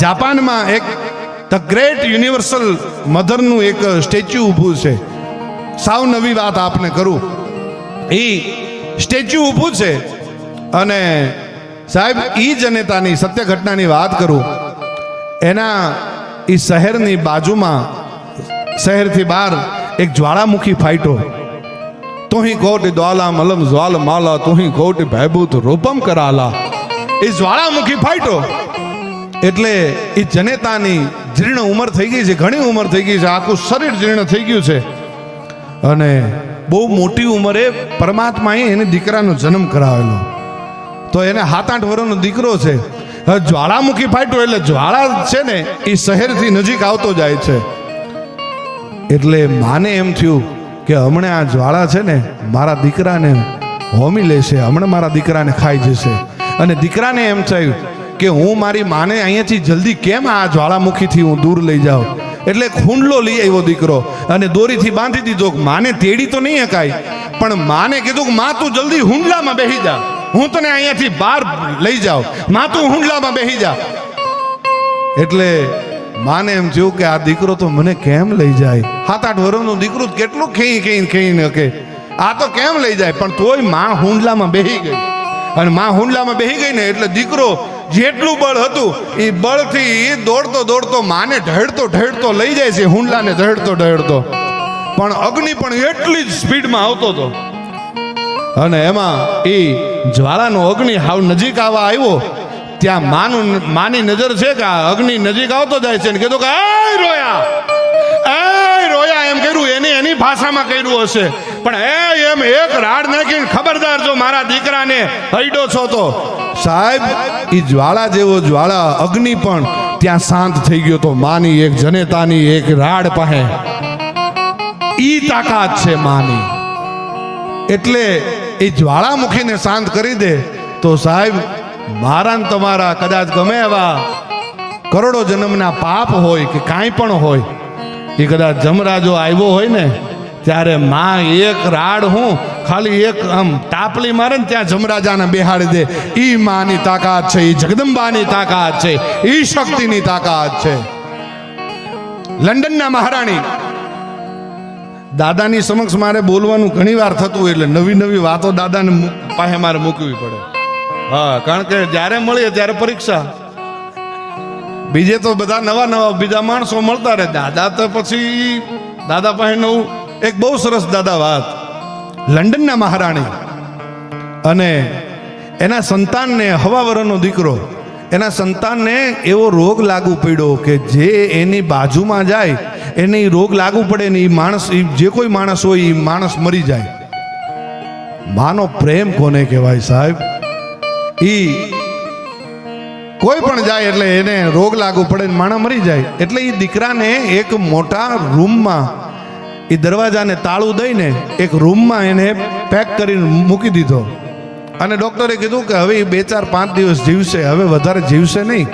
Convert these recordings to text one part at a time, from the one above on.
જાપાનમાં એક the great universal મધરનું એક સ્ટેચ્યુ ઊભું છે. સાવ નવી વાત આપને કરું. એ સ્ટેચ્યુ ઊભું છે અને સાહેબ એ જનેતાની સત્ય ઘટનાની વાત કરું. એના એ શહેરની બાજુમાં, શહેરથી બહાર એક જ્વાળામુખી ફાઈટો. તુહી ગોટ દ્વાલા મલમ જ્વાલ માલા, તુહી ગોટ ભયભૂત રૂપમ કરાલા. એ જ્વાળામુખી ફાઈટો. એટલે એ જનેતાની જીર્ણ ઉંમર થઈ ગઈ છે, ઘણી ઉંમર થઈ ગઈ છે, આખું શરીર જીર્ણ થઈ ગયું છે. અને બહુ મોટી ઉંમરે પરમાત્માએ એને દીકરાનો જન્મ કરાવેલો. તો એને સાત આઠ વર્ષનો દીકરો છે. જ્વાળામુખી ફાટ્યો એટલે જ્વાળા છે ને એ શહેરથી નજીક આવતો જાય છે. એટલે માને એમ થયું કે હમણાં આ જ્વાળા છે ને, મારા દીકરાને હોમી લેશે, હમણાં મારા દીકરાને ખાઈ જશે. અને દીકરાને એમ થયું કે હું મારી માને અહીંયાથી જલ્દી કેમ આ જ્વાળામુખીથી હું દૂર લઈ જાઉં? એટલે ખૂંડલો લઈ આવ્યો દીકરો અને દોરીથી બાંધી દીધો માને તેડી તો નહીં હકાય, પણ માને કીધું કે માં, તું જલ્દી હુંડલામાં બેસી જા. હું તને અહીંયાથી બહાર લઈ જાઉં. માં, તું હુંડલામાં બેસી જા. એટલે માને એમ થયું કે આ દીકરો તો મને કેમ લઈ જાય? સાત આઠ વર્ષનું દીકરું કેટલું ખેઈ ખેઈ ખેઈને કે આ તો કેમ લઈ જાય? પણ તોયમાં હુંડલામાં બેહી ગઈ. અને માં હુંડલામાં બેહી ગઈ ને એટલે દીકરો જેટલું બળ હતું, એ બળથી દોડતો દોડતો માને ઢળતો ઢળતો લઈ જાય છે હુંડલાને ઢળતો ઢળતો. પણ અગ્નિ પણ એટલી જ સ્પીડમાં આવતો હતો. અને એમાં એ જ્વાળાનો અગ્નિ હાવ નજીક આવવા આવ્યો. ત્યાં માનું માની નજર છે કે આ અગ્નિ નજીક આવતો જાય છે ને કીધું કે એ રોયા! એ રોયા! એમ કર્યું. એની એની ભાષામાં કર્યું હશે. પણ એ એમ એક રાડ નાખીને ખબરદાર જો મારા દીકરાને હૈડો છો તો. સાહેબ એ જ્વાળા જેવો જ્વાળા, અગ્નિ પણ ત્યાં શાંત થઈ ગયો તો માની એક જનેતાની એક રાડ પાસે. ઈ તાકાત છે માની. એટલે એ જ્વાળામુખીને શાંત કરી દે તો સાહેબ મારા તમારા કદાચ ગમે એવા કરોડો જન્મના પાપ હોય કે કાંઈ પણ હોય, એ કદાચ જમરાજો આવ્યો હોય ને, ત્યારે માં એક રાડ હું ખાલી એક આમ તાપલી મારે ને ત્યાં જમરાજાને બેહાડી દે. ઈ માની તાકાત છે, ઈ જગદંબાની તાકાત છે, ઈ શક્તિની તાકાત છે. લંડનના મહારાણી દાદાની સમક્ષ મારે બોલવાનું ઘણી વાર થતું એટલે નવી નવી વાતો દાદાને પાસે મારે મૂકવી પડે. હા, કારણ કે જ્યારે મળીએ ત્યારે પરીક્ષા. બીજે તો બધા નવા નવા બીજા માણસો મળતા રહે. દાદા તો પછી દાદા પાસે નવું, એક બહુ સરસ દાદા વાત. લંડનના મહારાણી. અને એના સંતાનને હવાવરણનો દીકરો, એના સંતાનને એવો રોગ લાગુ પડ્યો કે જે એની બાજુમાં જાય, એને રોગ લાગુ પડે ને એ માણસ જે કોઈ માણસ હોય એ માણસ મરી જાય. માનો પ્રેમ કોને કહેવાય સાહેબ? ઈ કોઈ પણ જાય એટલે એને રોગ લાગુ પડે ને માણસ મરી જાય. એટલે એ દીકરાને એક મોટા રૂમમાં એ દરવાજાને તાળું દઈને એક રૂમમાં એને પેક કરીને મૂકી દીધો. અને ડૉક્ટરે કીધું કે હવે એ બે ચાર પાંચ દિવસ જીવશે, હવે વધારે જીવશે નહીં.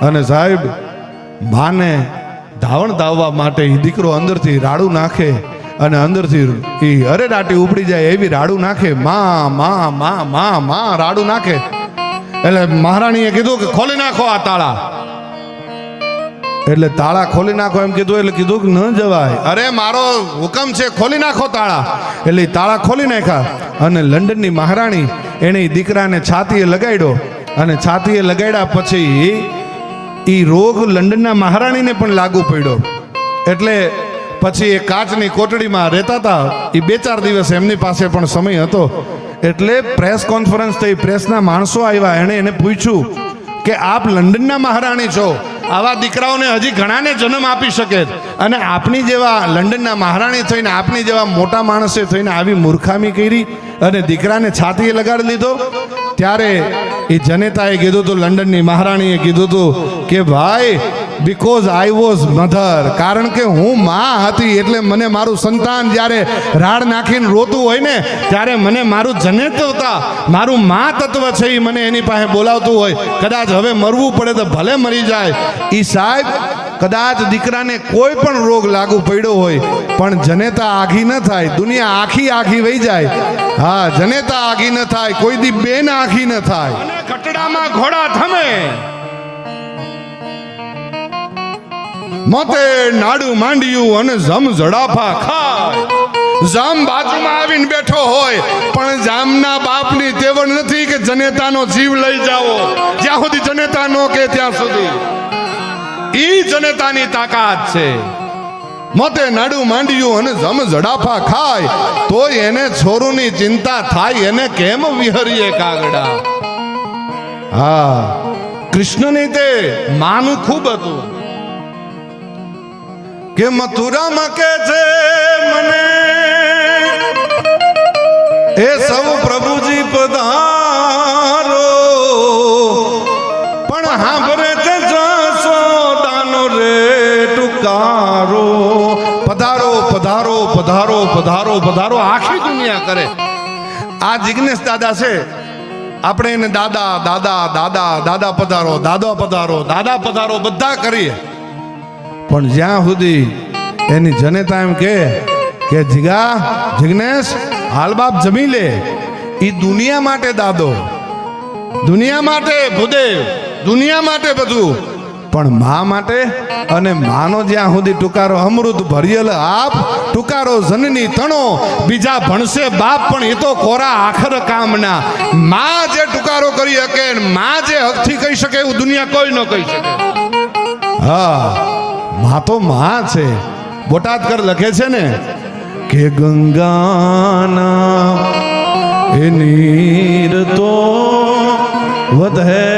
અને સાહેબ, માને ધાવણ ધાવવા માટે એ દીકરો અંદરથી રાડું નાખે અને અંદરથી એ અરેરાટી ઉપડી જાય એવી રાડું નાખે. માં માં માં માં માં રાડું નાખે. એટલે મહારાણીએ કીધું કે ખોલી નાખો આ તાળા. એટલે તાળા ખોલી નાખો એમ કીધું, એટલે કીધું કે ન જવાય. અરે, મારો હુકમ છે, ખોલી નાખો તાળા. એટલે તાળા ખોલી નાખ્યા અને લંડનની મહારાણી એણે દીકરાને છાતીએ લગાડ્યો અને છાતીએ લગાડ્યા પછી એ રોગ લંડનના મહારાણીને પણ લાગુ પડ્યો. એટલે પછી એ કાચની કોટડીમાં રહેતા હતા. એ બે ચાર દિવસ એમની પાસે પણ સમય હતો. એટલે પ્રેસ કોન્ફરન્સ થઈ, પ્રેસના માણસો આવ્યા. એણે એને પૂછ્યું કે, આપ લંડનના મહારાણી છો? આવા દીકરાઓને હજી ઘણાને જન્મ આપી શકે અને આપણી જેવા લંડનના મહારાણી થઈને આપણી જેવા મોટા માણસે થઈને આવી મૂર્ખામી કરી અને દીકરાને છાતીએ લગાડી લીધો. ત્યારે એ જનેતાએ કીધું હતું લંડનની મહારાણીએ કીધું હતું કે, ભાઈ બીકોઝ આઈ વોઝ મધર કારણ કે હું માં હતી એટલે મને મારું સંતાન જ્યારે રાડ નાખીને રોતું હોય ને ત્યારે મને મારું જનેતવતા મારું મા તત્વ છે એ મને એની પાસે બોલાવતું હોય કદાચ હવે મરવું પડે તો ભલે મરી જાય એ સાહેબ કદાચ દીકરાને કોઈ પણ રોગ લાગુ પડ્યો હોય પણ જનેતા આઘી ન થાય દુનિયા આખી આખી વહી જાય હા જનેતા આઘી ન થાય કોઈ દી બેન આખી ન થાય કટડામાં ઘોડા થમે. મોતે નાડું માંડ્યું અને જમ જડાફા ખાય. જામ બાજુમાં આવીને બેઠો હોય, પણ જામના બાપની તેવડ નથી કે જનેતાનો જીવ લઈ જાઓ. જ્યાં સુધી જનેતા નો કે ત્યાં સુધી. ઈ જનેતાની તાકાત છે. મોતે નાડું માંડ્યું અને જમ જડાફા ખાય, તોય એને છોરુની ચિંતા થાય, એને કેમ વિહરીએ કાગડા? હા, કૃષ્ણની તે માનું ખૂબ હતું. કે મથુરામાં કે છે મને? એ સૌ પ્રભુજી પધારો. પણ સાંભળે છે જશોદાનો રે ટુકારો. પધારો પધારો પધારો પધારો પધારો. આખી દુનિયા કરે. આ જિજ્ઞેશ દાદા છે. આપણે એને દાદા દાદા દાદા દાદા પધારો દાદા પધારો દાદા પધારો, બધા કરીએ. પણ જ્યાં સુધી એની જનેતા એમ કે કે, જીગા, જિગ્નેશ, હાલ બાપ જમી લે. એ દુનિયા માટે દાદો. દુનિયા માટે ભૂદેવ. દુનિયા માટે બધું. પણ મા માટે અને માનો જ્યાં સુધી ટુકારો અમૃત ભરિયલ આપ, ટુકારો જનની તણો, બીજા ભણશે બાપ, પણ એ તો કોરા આખર કામના. મા જે ટુકારો કરી શકે મા જે હકથી કહી શકે, એવું દુનિયા કોઈ ન કહી શકે. હા. મા તો મા છે. બોટાદકર લખે છે ને, કે ગંગાના એ નીર તો વધે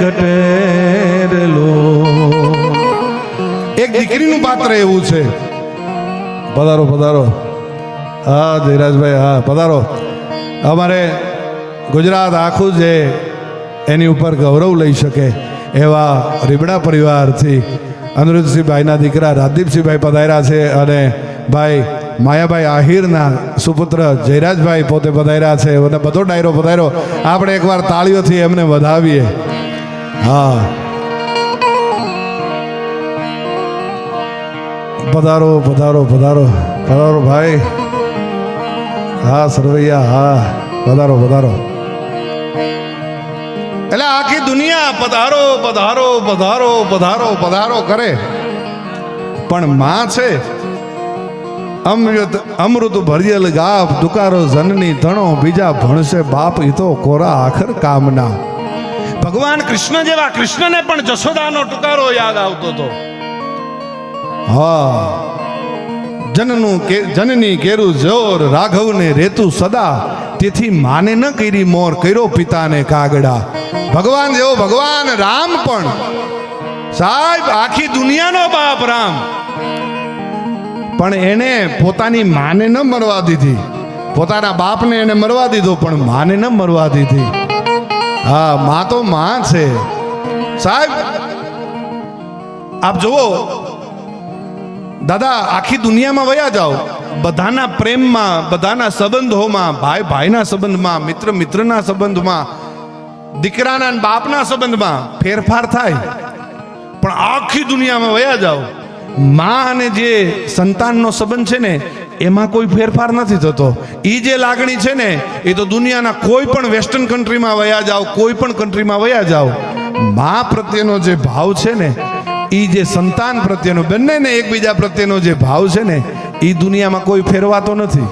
ઘટેરલો એક દીકરીનું પાત્ર એવું છે. પધારો પધારો. હા ધીરાજભાઈ હા, પધારો. અમારે ગુજરાત આખું જે એની ઉપર ગૌરવ લઈ શકે એવા રીબડા પરિવારથી અનિરુદ્ધસિંહભાઈના દીકરા રાજદીપસિંહભાઈ પધાર્યા છે અને ભાઈ માયાભાઈ આહિરના સુપુત્ર જયરાજભાઈ પોતે પધાર્યા છે. અને બધો ડાયરો પધાર્યો. આપણે એકવાર તાળીઓથી એમને વધાવીએ. હા. પધારો પધારો પધારો. પધારો ભાઈ. હા, સરવૈયા, હા. પધારો પધારો. એટલે આખી દુનિયા પધારો પધારો પધારો પધારો પધારો કરે. પણ માં છે, અમૃત અમૃત ભરિયલ ગાપ, દુકારો જનની ધણો, બીજા ભણશે બાપ તો કોરા આખર કામના. ભગવાન કૃષ્ણ જેવા કૃષ્ણને પણ જશોદાનો ટુકારો યાદ આવતો હતો. હા. જનનું કે જનની કેરું જોર, રાઘવને રેતું સદા. તેથી માને ન કરી મોર કર્યો પિતાને કાગડા. ભગવાન જેવો ભગવાન, રામ પણ. સાહેબ, આખી દુનિયાનો બાપ રામ. પણ એને પોતાની માને ન મરવા દીધી. પોતાના બાપને એને મરવા દીધો, પણ માને ન મરવા દીધી. હા, માં તો માં છે. સાહેબ, આપ જુઓ. દાદા, આખી દુનિયામાં વયા જાઓ. બધાના પ્રેમમાં, બધાના સંબંધોમાં ભાઈ ભાઈના સંબંધમાં મિત્ર મિત્રના સંબંધમાં દીકરાના બાપના સંબંધમાં ફેરફાર થાય. પણ આખી દુનિયામાં વયા જાઓ. માં અને જે સંતાનનો સંબંધ છે ને, એમાં કોઈ ફેરફાર નથી થતો. એ જે લાગણી છે ને, એ તો દુનિયાના કોઈ પણ વેસ્ટર્ન કન્ટ્રીમાં વયા જાઓ, કોઈ પણ કન્ટ્રીમાં વયા જાઓ. મા પ્રત્યેનો જે ભાવ છે ને એ જે સંતાન પ્રત્યેનો, બંનેને એકબીજા પ્રત્યેનો જે ભાવ છે ને એ દુનિયામાં કોઈ ફેરવાતો નથી.